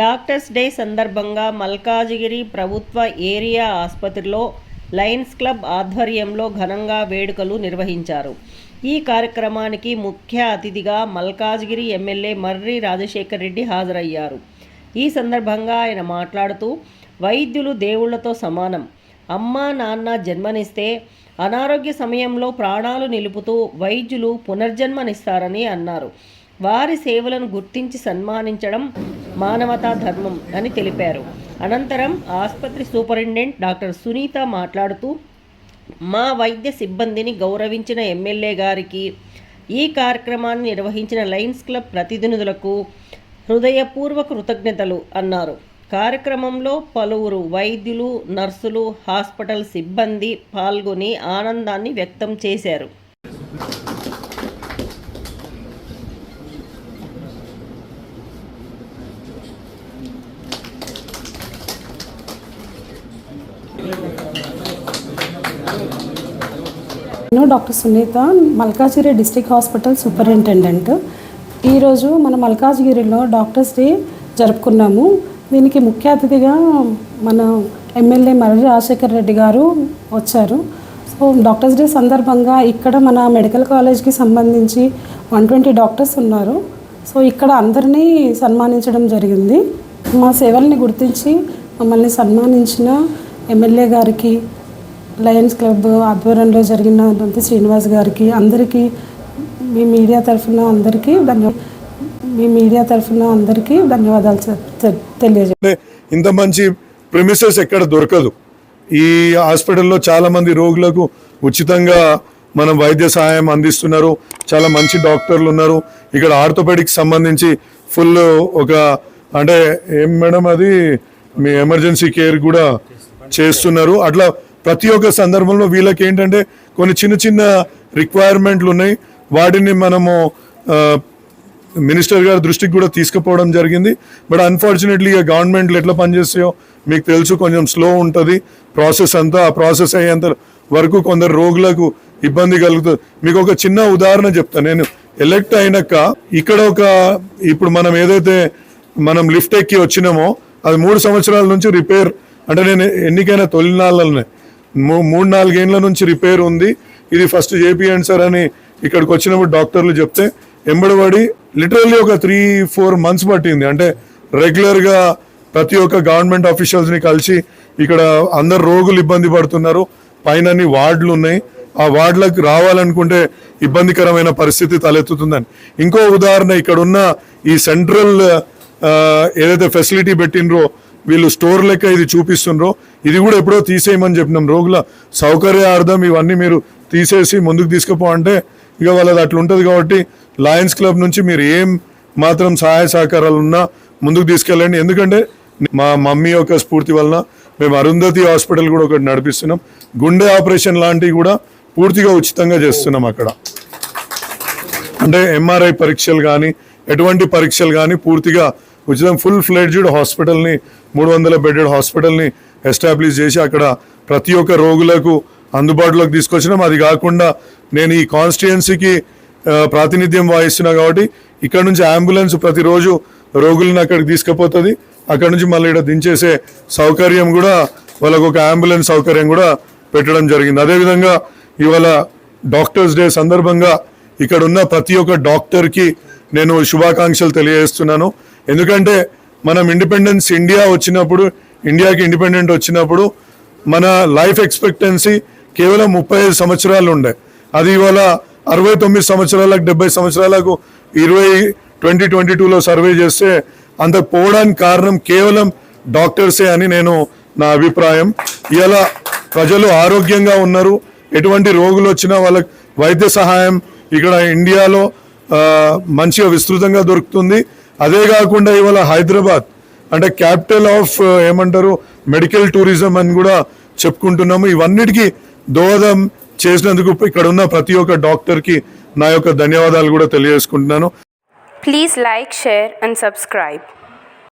Doctors day సందర్భంగా మల్కాజిగిరి ప్రభుత్వ area ఆసుపత్రిలో లయన్స్ క్లబ్ ఆధ్వర్యంలో ఘనంగా వేడుకలు నిర్వహించారు. ఈ కార్యక్రమానికి ముఖ్య అతిథిగా మల్కాజిగిరి ఎమ్మెల్యే మర్రి రాజశేఖర్ రెడ్డి హాజరయ్యారు. ఈ సందర్భంగా ఆయన మాట్లాడుతూ వైద్యులు దేవుళ్ళతో సమానం. అమ్మ నాన్న జన్మనిస్తే అనారోగ్య సమయంలో ప్రాణాలు నిలుపుతూ వైద్యులు పునర్జన్మనిస్తారని అన్నారు. వారి సేవలను గుర్తించి సన్మానించడం మానవతా ధర్మం అని తెలిపారు. అనంతరం ఆసుపత్రి సూపరింటెండెంట్ డాక్టర్ సునీత మాట్లాడుతూ మా వైద్య సిబ్బందిని గౌరవించిన ఎమ్మెల్యే గారికి ఈ కార్యక్రమాన్ని నిర్వహించిన లయన్స్ క్లబ్ ప్రతినిధులకు హృదయపూర్వక కృతజ్ఞతలు అన్నారు. కార్యక్రమంలో పలువురు వైద్యులు నర్సులు హాస్పిటల్ సిబ్బంది పాల్గొని ఆనందాన్ని వ్యక్తం చేశారు. నేను doctor Sunitha Malkajgiri district hospital superintendent. ఈరోజు మన మల్కాజిగిరిలో డాక్టర్స్ డే జరుపుకున్నాము. దీనికి ముఖ్య అతిథిగా మన ఎమ్మెల్యే మర్రి రాజశేఖర్ రెడ్డి గారు వచ్చారు. సో డాక్టర్స్ డే సందర్భంగా ఇక్కడ మన మెడికల్ కాలేజ్కి సంబంధించి వన్ ట్వంటీ డాక్టర్స్ ఉన్నారు. సో ఇక్కడ అందరినీ సన్మానించడం జరిగింది. మా సేవల్ని గుర్తించి మమ్మల్ని సన్మానించిన ఎమ్మెల్యే గారికి లయన్స్ క్లబ్ ఆధ్వర్యంలో జరిగిన దొంతి శ్రీనివాస్ గారికి అందరికీ మీ మీడియా తరఫున అందరికీ ధన్యవాదాలు. మీ మీడియా తరఫున అందరికీ ధన్యవాదాలు తెలియజే ఇంత మంచి ప్రిమిసెస్ ఎక్కడ దొరకదు. ఈ హాస్పిటల్లో చాలామంది రోగులకు ఉచితంగా మనం వైద్య సహాయం అందిస్తున్నారు. చాలా మంచి డాక్టర్లు ఉన్నారు. ఇక్కడ ఆర్థోపెడిక్స్ సంబంధించి ఫుల్ ఒక అంటే ఏం మేడం అది? మీ ఎమర్జెన్సీ కేర్ కూడా చేస్తున్నారు. అట్లా ప్రతి ఒక్క సందర్భంలో వీళ్ళకి ఏంటంటే కొన్ని చిన్న చిన్న రిక్వైర్మెంట్లు ఉన్నాయి వాటిని మనము మినిస్టర్ గారి దృష్టికి కూడా తీసుకుపోవడం జరిగింది. బట్ అన్ఫార్చునేట్లీ ఇక గవర్నమెంట్లు ఎట్లా పనిచేస్తాయో మీకు తెలుసు కొంచెం స్లో ఉంటుంది. ప్రాసెస్ అంతా ఆ ప్రాసెస్ అయ్యేంత వరకు కొందరు రోగులకు ఇబ్బంది కలుగుతుంది. మీకు ఒక చిన్న ఉదాహరణ చెప్తాను నేను ఎలెక్ట్ అయినాక ఇక్కడ ఒక ఇప్పుడు మనం ఏదైతే మనం లిఫ్ట్ ఎక్కి వచ్చినామో అది మూడు సంవత్సరాల నుంచి రిపేర్ అంటే నేను ఎన్నికైన తొలినాళ్ళనే. మూ- మూడు నాలుగేళ్ళ నుంచి రిపేర్ ఉంది. ఇది ఫస్ట్ చేపియండి సార్ అని ఇక్కడికి వచ్చినప్పుడు డాక్టర్లు చెప్తే ఎంబడబడి లిటరల్లీ ఒక త్రీ ఫోర్ మంత్స్ పట్టింది. అంటే రెగ్యులర్గా ప్రతి ఒక్క గవర్నమెంట్ ఆఫీషియల్స్ని కలిసి ఇక్కడ అందరు రోగులు ఇబ్బంది పడుతున్నారు. పైన అన్ని వార్డులు ఉన్నాయి. ఆ వార్డులకు రావాలనుకుంటే ఇబ్బందికరమైన పరిస్థితి తలెత్తుతుందని. ఇంకో ఉదాహరణ ఇక్కడ ఉన్న ఈ సెంట్రల్ ఏదైతే ఫెసిలిటీ పెట్టినరో వీళ్ళు స్టోర్ లెక్క ఇది చూపిస్తుండ్రో ఇది కూడా ఎప్పుడో తీసేయమని చెప్పినాం. రోగుల సౌకర్యార్థం ఇవన్నీ మీరు తీసేసి ముందుకు తీసుకుపో అంటే ఇక వాళ్ళది అట్లా ఉంటుంది కాబట్టి లయన్స్ క్లబ్ నుంచి మీరు ఏం మాత్రం సహాయ సహకారాలు ఉన్నా ముందుకు తీసుకెళ్ళండి. ఎందుకంటే మా మమ్మీ యొక్క స్ఫూర్తి వలన మేము అరుంధతి హాస్పిటల్ కూడా ఒకటి నడిపిస్తున్నాం. గుండె ఆపరేషన్ లాంటివి కూడా పూర్తిగా ఉచితంగా చేస్తున్నాం అక్కడ. అంటే ఎంఆర్ఐ పరీక్షలు కానీ ఎటువంటి పరీక్షలు కానీ పూర్తిగా ఉచితం ఫుల్ ఫ్లెడ్జ్డ్ హాస్పిటల్ని మూడు వందల బెడెడ్ హాస్పిటల్ని ఎస్టాబ్లిష్ చేసి అక్కడ ప్రతి ఒక్క రోగులకు అందుబాటులోకి తీసుకొచ్చినాం. అది కాకుండా నేను ఈ కాన్స్టిట్యుయెన్సీకి ప్రాతినిధ్యం వహిస్తున్నా కాబట్టి ఇక్కడ నుంచి అంబులెన్స్ ప్రతిరోజు రోగులను అక్కడికి తీసుకుపోతుంది. అక్కడ నుంచి మళ్ళీ ఇక్కడ దించేసే సౌకర్యం కూడా వాళ్ళకు ఒక అంబులెన్స్ సౌకర్యం కూడా పెట్టడం జరిగింది. అదేవిధంగా ఇవాళ డాక్టర్స్ డే సందర్భంగా ఇక్కడ ఉన్న ప్రతి ఒక్క డాక్టర్కి నేను శుభాకాంక్షలు తెలియజేస్తున్నాను. ఎందుకంటే మనం ఇండిపెండెన్స్ ఇండియా వచ్చినప్పుడు ఇండియాకి ఇండిపెండెంట్ వచ్చినప్పుడు మన లైఫ్ ఎక్స్పెక్టెన్సీ కేవలం ముప్పై ఐదు సంవత్సరాలు ఉండే. అది ఇవాళ అరవై తొమ్మిది సంవత్సరాలకు డెబ్బై సంవత్సరాలకు ఇరవై ట్వంటీ ట్వంటీ టూలో సర్వే చేస్తే అంత పోవడానికి కారణం కేవలం డాక్టర్సే అని నేను నా అభిప్రాయం. ఇలా ప్రజలు ఆరోగ్యంగా ఉన్నారు. ఎటువంటి రోగులు వచ్చినా వాళ్ళకి వైద్య సహాయం ఇక్కడ ఇండియాలో మంచిగా విస్తృతంగా దొరుకుతుంది. అదే కాకుండా ఇవాళ హైదరాబాద్ అంటే క్యాపిటల్ ఆఫ్ ఏమంటారు మెడికల్ టూరిజం అని కూడా చెప్పుకుంటున్నాము. ఇవన్నిటికీ దోహదం చేసినందుకు ఇక్కడ ఉన్న ప్రతి ఒక్క డాక్టర్కి నా యొక్క ధన్యవాదాలు కూడా తెలియజేసుకుంటున్నాను. Please like share and subscribe